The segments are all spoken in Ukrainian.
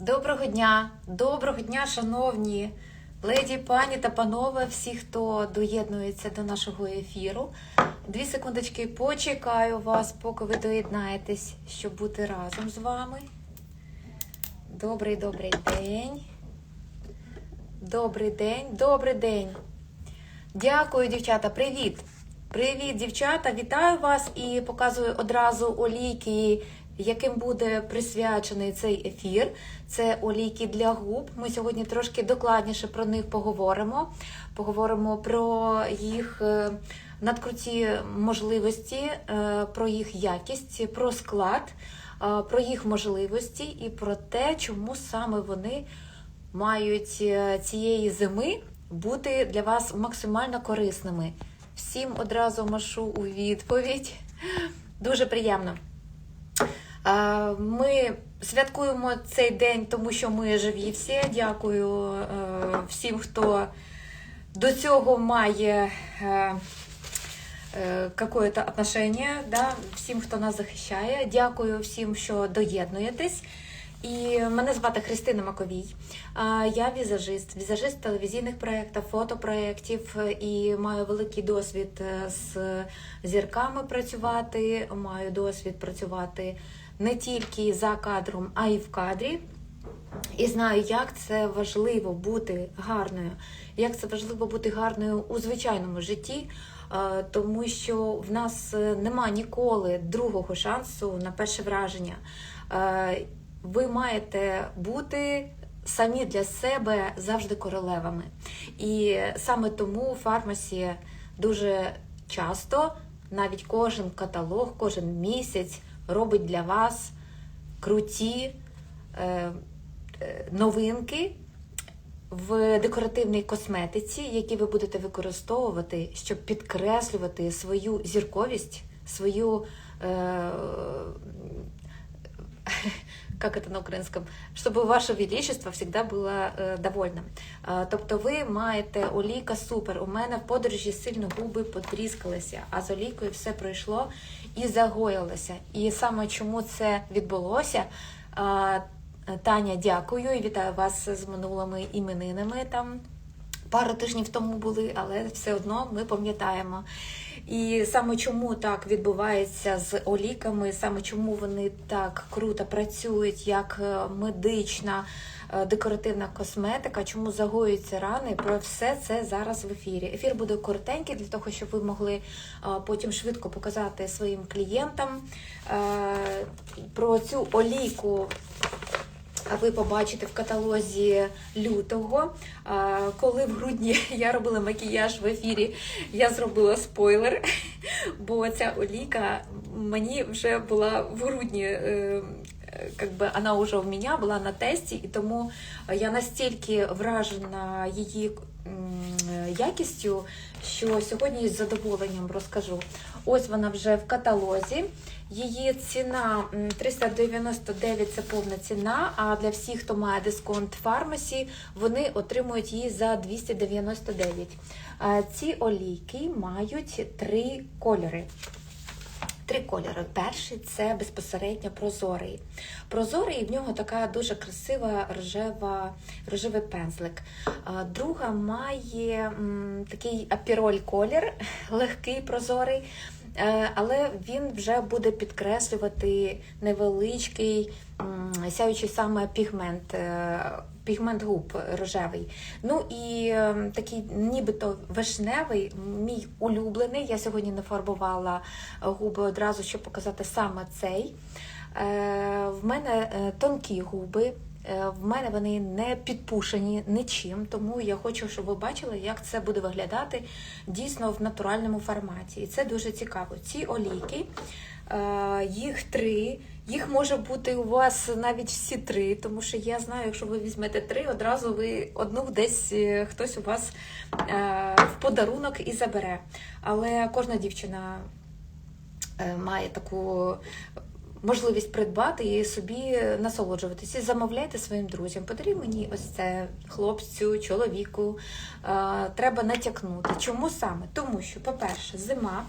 Доброго дня, доброго дня, шановні леді, пані та панове, всі, хто доєднується до нашого ефіру. Дві секундочки почекаю вас, поки ви доєднаєтесь, щоб бути разом з вами. Добрий добрий день. Добрий день, добрий день. Дякую, дівчата, привіт! Привіт, дівчата! Вітаю вас і показую одразу олійки, яким буде присвячений цей ефір. Це олійки для губ. Ми сьогодні трошки докладніше про них поговоримо. Поговоримо про їх е, надкруті можливості, е, про їх якість, про склад, е, про їх можливості і про те, чому саме вони мають цієї зими бути для вас максимально корисними. Всім одразу машу у відповідь. Дуже приємно. Ми святкуємо цей день, тому що ми живі всі. Дякую е, всім, хто до цього має е, е, какое-то отношение, да, всім, хто нас захищає. Дякую всім, що доєднуєтесь. І мене звати Христина Маковій. Я візажист, візажист телевізійних проєктів, фотопроєктів і маю великий досвід з зірками працювати. Маю досвід працювати не тільки за кадром, а й в кадрі. І знаю, як це важливо бути гарною, як це важливо бути гарною у звичайному житті, е, тому що в нас е, нема ніколи другого шансу на перше враження. Е, Ви маєте бути самі для себе завжди королевами. І саме тому фармасі дуже часто, навіть кожен каталог, кожен місяць робить для вас круті е, е, новинки в декоративній косметиці, які ви будете використовувати, щоб підкреслювати свою зірковість, свою. Е, как это на українському, щоб ваше величество завжди було е, довольним. Тобто ви маєте олійка супер. У мене в подорожі сильно губи потріскалися, а з олійкою все пройшло і загоїлося. І саме чому це відбулося? Таня, дякую і вітаю вас з минулими іменинами. Там пару тижнів тому були, але все одно ми пам'ятаємо. І саме чому так відбувається з оліками, саме чому вони так круто працюють, як е, медична е, декоративна косметика, чому загоюються рани. Про все це зараз в ефірі. Ефір буде коротенький для того, щоб ви могли е, потім швидко показати своїм клієнтам про цю олійку. Ви побачите в каталозі лютого. Коли в грудні я робила макіяж в ефірі, я зробила спойлер, бо ця олійка мені вже була в грудні. е, Как би вона вже в мене була на тесті, і тому я настільки вражена її якістю, що сьогодні з задоволенням розкажу. Ось вона вже в каталозі. Її ціна 399 це повна ціна. А для всіх, хто має дисконт фармасі, вони отримують її за 299. Ці олійки мають три кольори. Три кольори. Перший це безпосередньо прозорий. Прозорий в нього така дуже красива рожева, рожевий пензлик. Друга має такий апіроль колір, легкий прозорий, але він вже буде підкреслювати невеличкий, сяючий саме пігмент. е, Пігмент губ рожевий. Ну і е, такий нібито вишневий, мій улюблений. Я сьогодні не фарбувала губи одразу, щоб показати саме цей. Е, в мене е, тонкі губи. Е, В мене вони не підпушені нічим, тому я хочу, щоб ви бачили, як це буде виглядати дійсно в натуральному форматі. І це дуже цікаво. Ці олійки, е, їх три. Їх може бути у вас навіть всі три, тому що я знаю, якщо ви візьмете три, одразу ви одну десь е, хтось у вас в подарунок і забере. Але кожна дівчина має таку можливість придбати і собі насолоджуватися. Замовляйте своїм друзям. Подаруй мені ось це хлопцю, чоловіку. Е, Треба натякнути. Чому саме? Тому що, по-перше, зима.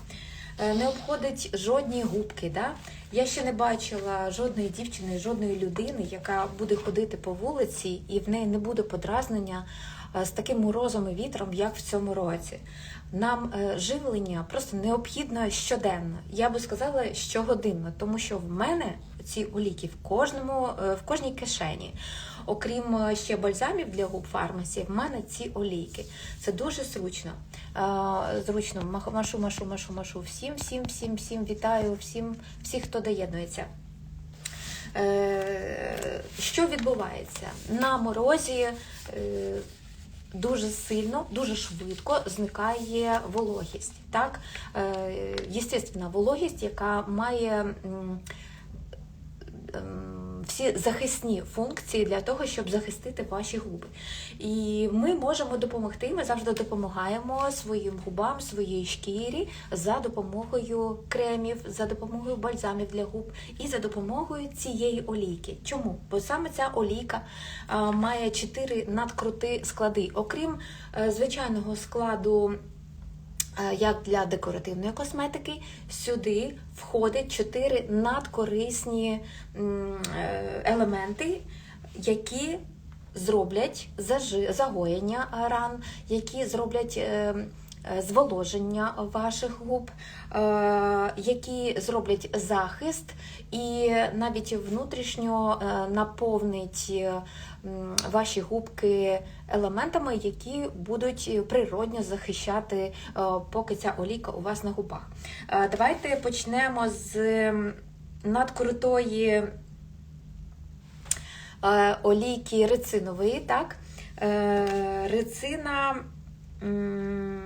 е, не обходить жодні губки. Да? Я ще не бачила жодної дівчини, жодної людини, яка буде ходити по вулиці, і в неї не буде подразнення з таким морозом і вітром, як в цьому році. Нам е, живлення просто необхідно щоденно. Я би сказала щогодинно, тому що в мене ці оліки в кожному е, в кожній кишені. Окрім е, ще бальзамів для губ фармасі, в мене ці олійки. Це дуже зручно. Е, Зручно машу, машу, машу, машу. Всім, всім, всім, всім вітаю, всім, всіх, хто доєднується. Е, Що відбувається? На морозі е, дуже сильно, дуже швидко зникає вологість. Так? Е, Єстественна вологість, яка має ем, всі захисні функції для того, щоб захистити ваші губи. І ми можемо допомогти. Ми завжди допомагаємо своїм губам, своїй шкірі за допомогою кремів, за допомогою бальзамів для губ і за допомогою цієї олійки. Чому? Бо саме ця олійка має чотири надкрути склади. Окрім е, звичайного складу як для декоративної косметики, сюди входять чотири надкорисні е, елементи, які зроблять загоєння ран, які зроблять е, е, зволоження ваших губ, е, які зроблять захист і навіть внутрішньо е, наповнить е, ваші губки елементами, які будуть природньо захищати, е, поки ця олійка у вас на губах. Е, Давайте почнемо з надкрутої е, олійки рецинової. Так? Е, Рецина. ем,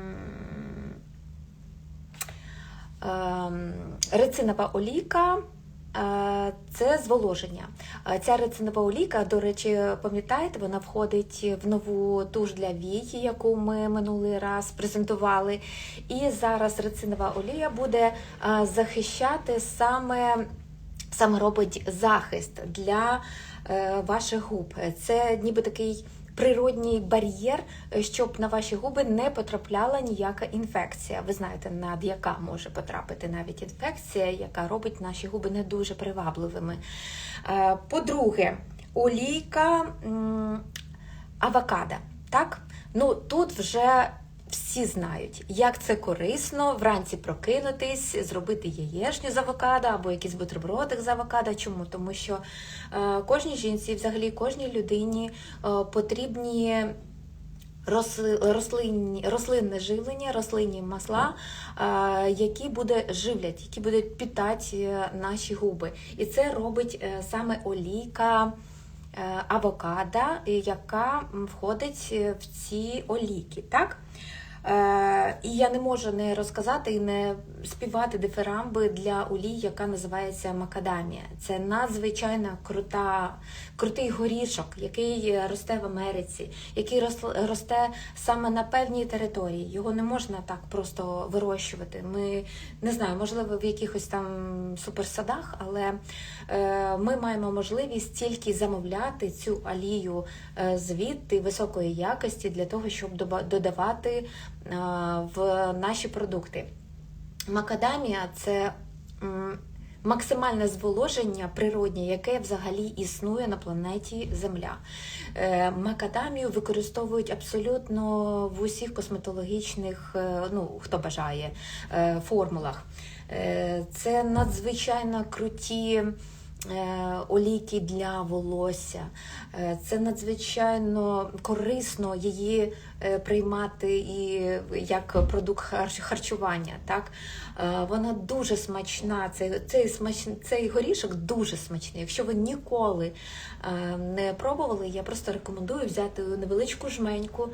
Рецинова олійка е, це зволоження. Ця рецинова олійка, до речі, пам'ятаєте, вона входить в нову туш для вій, яку ми минулий раз презентували. І зараз рецинова олія буде захищати саме, саме робить захист для е, ваших губ. Це ніби такий природній бар'єр, е, щоб на ваші губи не потрапляла ніяка інфекція. Ви знаєте, над яка може потрапити навіть інфекція, яка робить наші губи не дуже привабливими. Е, По-друге, олійка авокадо. Так? Ну, тут вже всі знають, як це корисно вранці прокинутись, зробити яєчню з авокадо або якийсь бутербродик з авокадо. Чому? Тому що е, кожній жінці, взагалі кожній людині е, потрібні росли- рослинні, рослинне живлення, рослинні масла, е, які буде живлять, які будуть питати е, наші губи. І це робить е, саме олійка е, яка входить е, в ці оліки. Так? І я не можу не розказати і не співати дифирамби для олій, яка називається макадамія. Це надзвичайно крута, крутий горішок, який росте в Америці, який росте саме на певній території. Його не можна так просто вирощувати. Ми не знаю, можливо, в якихось там суперсадах, але е, ми маємо можливість тільки замовляти цю олію е, звідти високої якості для того, щоб додавати в наші продукти. Макадамія це максимальне зволоження природнє, яке взагалі існує на планеті Земля. Е, Макадамію використовують абсолютно в усіх косметологічних, е, ну хто бажає, е, формулах. Е, Це надзвичайно круті. Е, Олійки для волосся. Е, Це надзвичайно корисно її е, приймати і як продукт харчування. Так? Вона дуже смачна. Цей, цей, цей горішок дуже смачний. Якщо ви ніколи не пробували, я просто рекомендую взяти невеличку жменьку.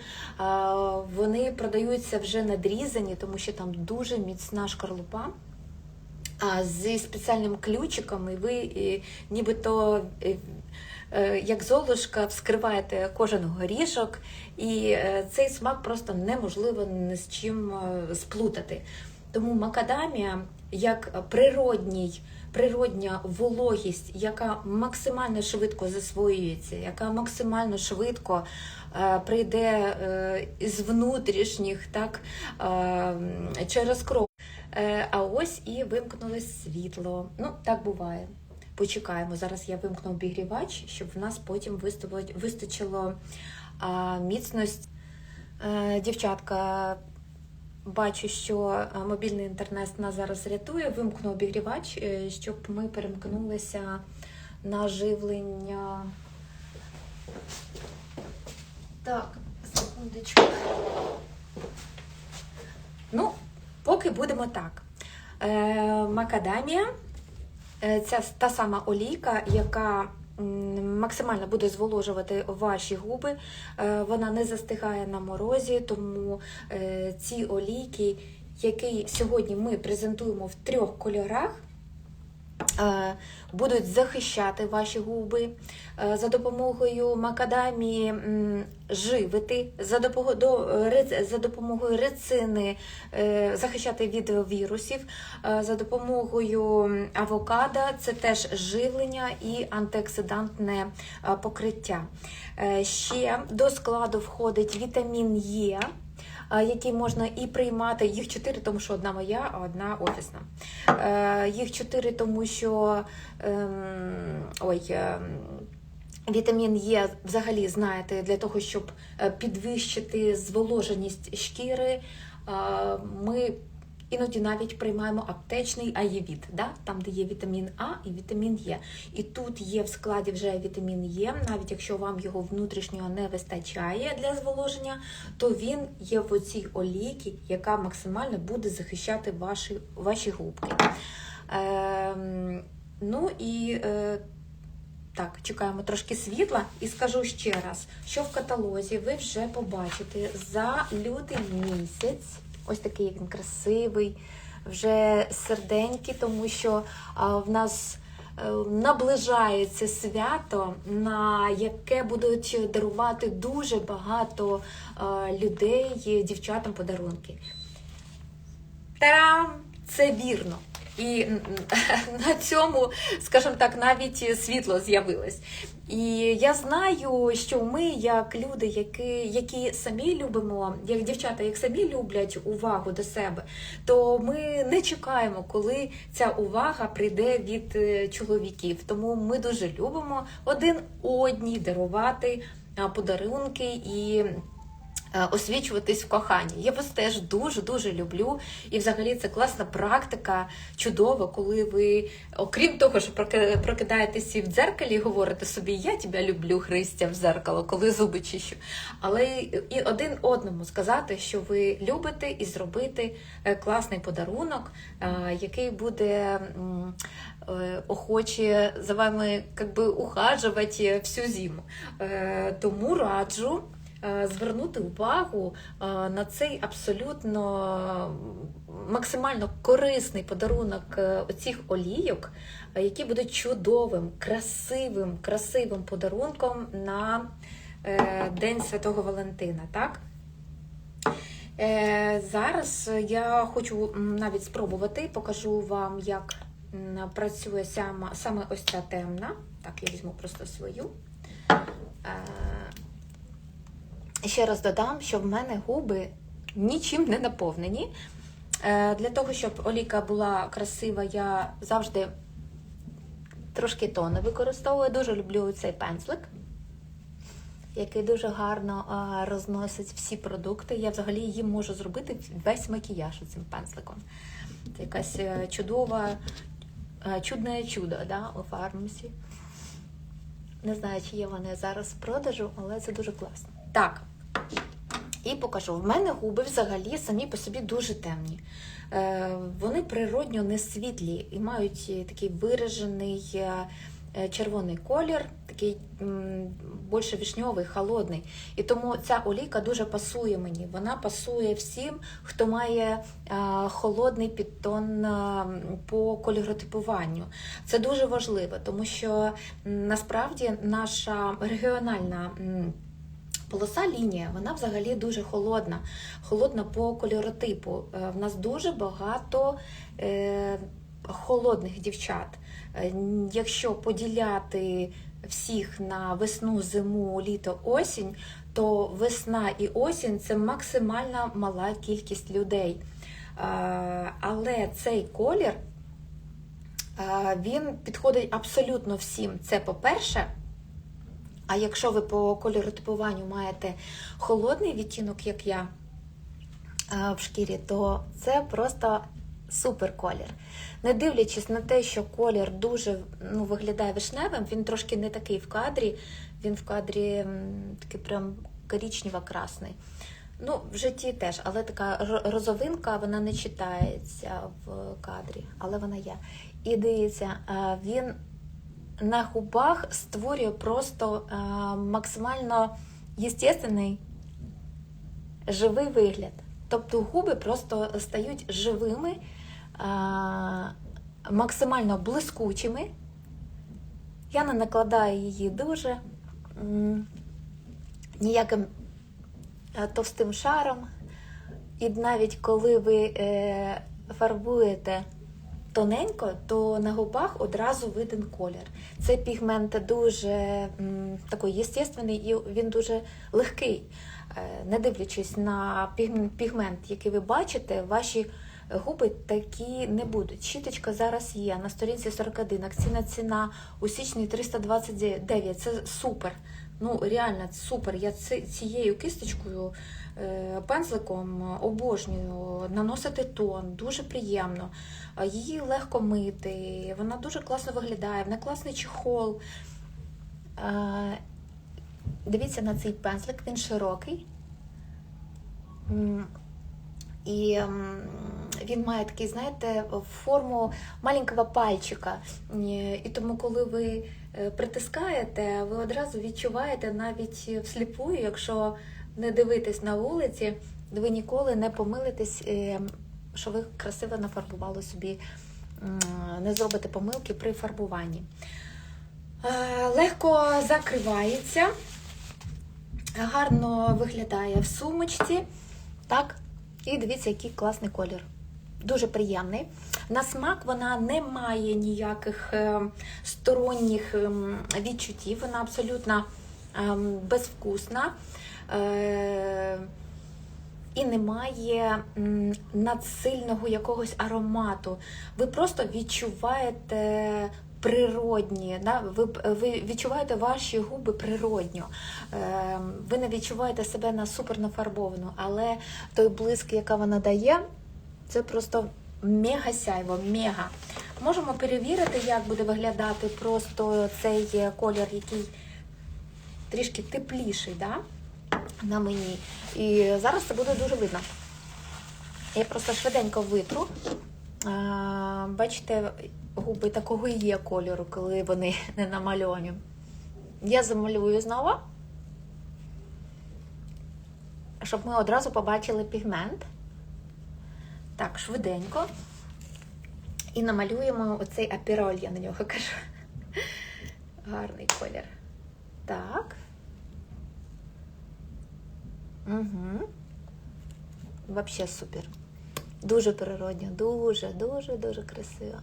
Вони продаються вже надрізані, тому що там дуже міцна шкарлупа. А зі спеціальним ключиком, і ви нібито е, як золушка вскриваєте кожен горішок, і е, цей смак просто неможливо ні з чим е, сплутати. Тому макадамія як природній, природня вологість, яка максимально швидко засвоюється, яка максимально швидко е, прийде е, із внутрішніх, так, е, через кров. Е, А ось і вимкнулось світло. Ну, так буває. Почекаємо. Зараз я вимкну обігрівач, щоб в нас потім вистачило а, міцність. Е, Дівчатка, бачу, що е, мобільний інтернет нас зараз рятує. Вимкну обігрівач, щоб ми перемкнулися на живлення. Так, секундочку. Ну, поки будемо так. Е, макадамія Це та сама олійка, яка максимально буде зволожувати ваші губи. Е, Вона не застигає на морозі, тому е, ці олійки, які сьогодні ми презентуємо в трьох кольорах, будуть захищати ваші губи е, за допомогою макадамії живити, за допомогою, рецини е, захищати від вірусів, е, за допомогою авокадо це теж живлення і антиоксидантне е, покриття. Е, Ще до складу входить вітамін Е. Які можна і приймати, їх чотири, тому що одна моя, а одна офісна. Е, Їх чотири, тому що ем, ой, ем, вітамін Е взагалі знаєте, для того, щоб е, підвищити зволоженість шкіри, ми іноді навіть приймаємо аптечний аєвіт, да? там, де є вітамін А і вітамін Е. І тут є в складі вже вітамін Е, навіть якщо вам його внутрішнього не вистачає для зволоження, то він є в оцій олійці, яка максимально буде захищати ваші, ваші губки. Ем, ну і е, так, чекаємо трошки світла і скажу ще раз, що в каталозі ви вже побачите за лютий місяць. Ось такий він красивий, вже серденький, тому що в нас е, наближається свято, на яке будуть дарувати дуже багато людей, дівчатам подарунки. Тарам! Це вірно. І на цьому, скажімо так, навіть світло з'явилось. І я знаю, що ми, як люди, які, які самі любимо, як дівчата, як самі люблять увагу до себе, то ми не чекаємо, коли ця увага прийде від е, чоловіків. Тому ми дуже любимо один одній дарувати подарунки і. Е, Освічуватись в коханні. Я вас теж дуже дуже люблю. І взагалі це класна практика, чудова, коли ви, окрім того, що проки- прокидаєтесь і в дзеркалі і говорите собі, я тебе люблю, Христя, в дзеркало, коли зуби чищу. Але і один одному сказати, що ви любите, і зробити е, класний подарунок, е, який буде. Охоче за вами как би, ухажувати всю зиму. Тому раджу звернути увагу е, на цей абсолютно максимально корисний подарунок е, оцих олійок, е, які будуть чудовим, красивим, красивим подарунком на е, День Святого Валентина. Так? Е, Зараз я хочу навіть спробувати, покажу вам, як працює саме ось ця темна. Так, я візьму просто свою. Е, Ще раз додам, що в мене губи нічим не наповнені. Е, Для того, щоб оліка була красива, я завжди трошки тону використовую. Дуже люблю цей пензлик, який дуже гарно розносить всі продукти. Я взагалі їм можу зробити весь макіяж цим пензликом. Це якась е, чудова, е, чудне чудо да, у фармасі. Не знаю, чи є вони зараз в продажу, але це дуже класно. Так. І покажу. В мене губи взагалі самі по собі дуже темні. Е, вони природньо не світлі і мають е, такий виражений е, червоний колір, такий більше вішньовий, холодний. І тому ця олійка дуже пасує мені. Вона пасує всім, хто має холодний підтон по кольоротипуванню. Це дуже важливо, тому що насправді наша регіональна. Полоса лінія, вона взагалі дуже холодна, холодна по кольоротипу. Е, В нас дуже багато е, холодних дівчат. Е, Якщо поділяти всіх на весну, зиму, літо, осінь, то весна і осінь це максимально мала кількість людей. Але цей колір він підходить абсолютно всім. Це по-перше. А якщо ви по кольоротипуванню маєте холодний відтінок, як я е, в шкірі, то це просто супер колір. Не дивлячись на те, що колір дуже ну, виглядає вишневим, він трошки не такий в кадрі, він в кадрі такий прям коричнево-красний. Ну, в житті теж, але така розовинка, вона не читається в кадрі, але вона є. І дивіться, е, він на губах створює просто е, максимально єстественний живий вигляд. Тобто губи просто стають живими, е, максимально блискучими. Я не накладаю її дуже ніяким е, товстим шаром. І навіть коли ви фарбуєте тоненько, то на губах одразу виден колір. Цей пігмент дуже такий єстественний і він дуже легкий. Е, Не дивлячись на пігмент, який ви бачите, ваші губи такі не будуть. Щіточка зараз є на сторінці 41, акційна ціна у січні 329. Це супер. Ну, реально супер. Я цією кисточкою, е, пензликом обожнюю наносити тон, дуже приємно. Е, Її легко мити, вона дуже класно виглядає, вона класний чехол. Е, Дивіться на цей пензлик, він широкий. І він має такий, знаєте, форму маленького пальчика. І тому, коли ви е, притискаєте, ви одразу відчуваєте навіть всліпую, якщо не дивитесь на вулиці, ви ніколи не помилитесь, е, що ви красиво нафарбували собі, не зробите помилки при фарбуванні. Е, Легко закривається, гарно виглядає в сумочці. Так, і дивіться, який класний колір. Дуже приємний. На смак вона не має ніяких е, сторонніх ем, відчуттів, вона абсолютно ем, безвкусна. Е, і немає надсильного якогось аромату. Ви просто відчуваєте природні, да? ви, ви відчуваєте ваші губи природньо. Е, ви не відчуваєте себе на супер нафарбовану, але той блиск, який вона дає, це просто мега сяйво, мега. Можемо перевірити, як буде виглядати просто цей колір, який трішки тепліший. Да? на мені. І зараз це буде дуже видно. Я просто швиденько витру. А, бачите, губи такого і є кольору, коли вони не намальовані. Я замалюю знову, щоб ми одразу побачили пігмент. Так, швиденько. І намалюємо оцей апіроль, я на нього кажу. Гарний колір. Так. Угу. Вообще супер. Дуже природньо, дуже, дуже, дуже красиво.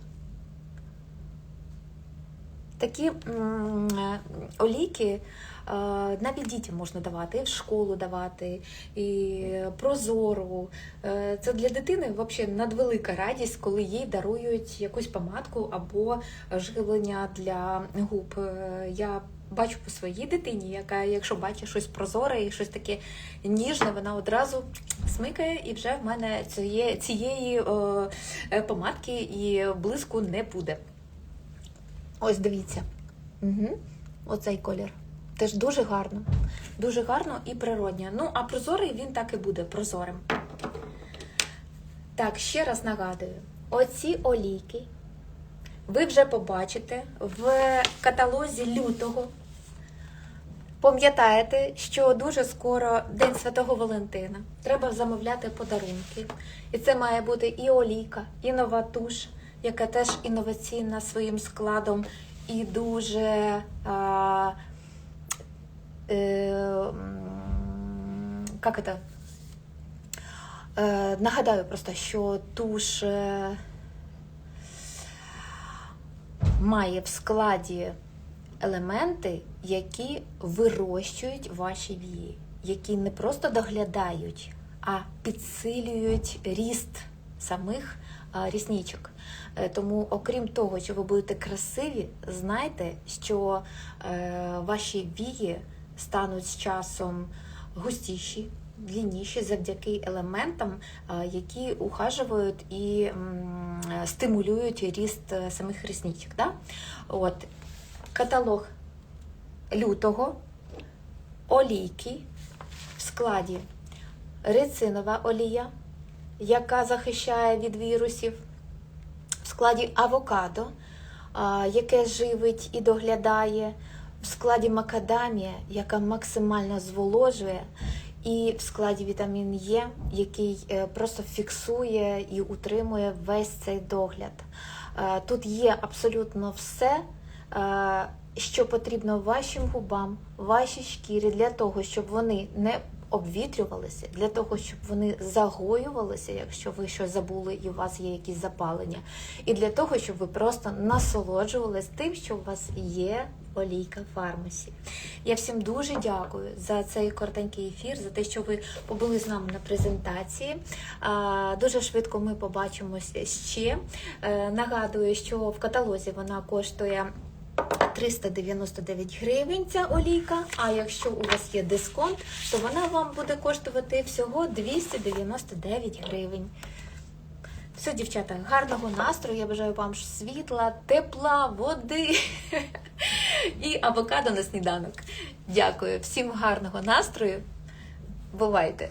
Такі е, олійки е, навіть дітям можна давати, і в школу давати, і прозору. Е, Це для дитини взагалі надвелика радість, коли їй дарують якусь помадку або живлення для губ. Я бачу по своїй дитині, яка, якщо бачить щось прозоре і щось таке ніжне, вона одразу смикає, і вже в мене цієї, помадки і блиску не буде. Ось дивіться. Угу. Оцей колір. Теж дуже гарно. Дуже гарно і природньо. Ну, а прозорий він так і буде прозорим. Так, ще раз нагадую: оці олійки ви вже побачите в каталозі лютого. Пам'ятаєте, що дуже скоро День Святого Валентина. Треба замовляти подарунки. І це має бути і олійка, і нова туш, яка теж інноваційна своїм складом і дуже. А, е, як це? Е, нагадаю просто, що туш е, має в складі елементи, які вирощують ваші вії, які не просто доглядають, а підсилюють ріст самих а, рісничок. Е, Тому, окрім того, що ви будете красиві, знайте, що е, ваші вії стануть з часом густіші, длинніші завдяки елементам, е, які ухажують і стимулюють ріст самих рісничок. Да? От, каталог лютого, олійки в складі рецинова олія, яка захищає від вірусів, в складі авокадо, яке живить і доглядає, в складі макадамія, яка максимально зволожує, і в складі вітамін Е, який е, просто фіксує і утримує весь цей догляд. Тут є абсолютно все, що потрібно вашим губам, вашій шкірі для того, щоб вони не обвітрювалися, для того, щоб вони загоювалися, якщо ви щось забули і у вас є якісь запалення, і для того, щоб ви просто насолоджувались тим, що у вас є олійка фармасі. Я всім дуже дякую за цей коротенький ефір, за те, що ви побули з нами на презентації. Дуже швидко ми побачимося ще. Е, Нагадую, що в каталозі вона коштує. 399 гривень ця олійка, а якщо у вас є дисконт, то вона вам буде коштувати всього 299 гривень. Все, дівчата, гарного настрою. Я бажаю вам світла, тепла, води і авокадо на сніданок. Дякую. Всім гарного настрою. Бувайте!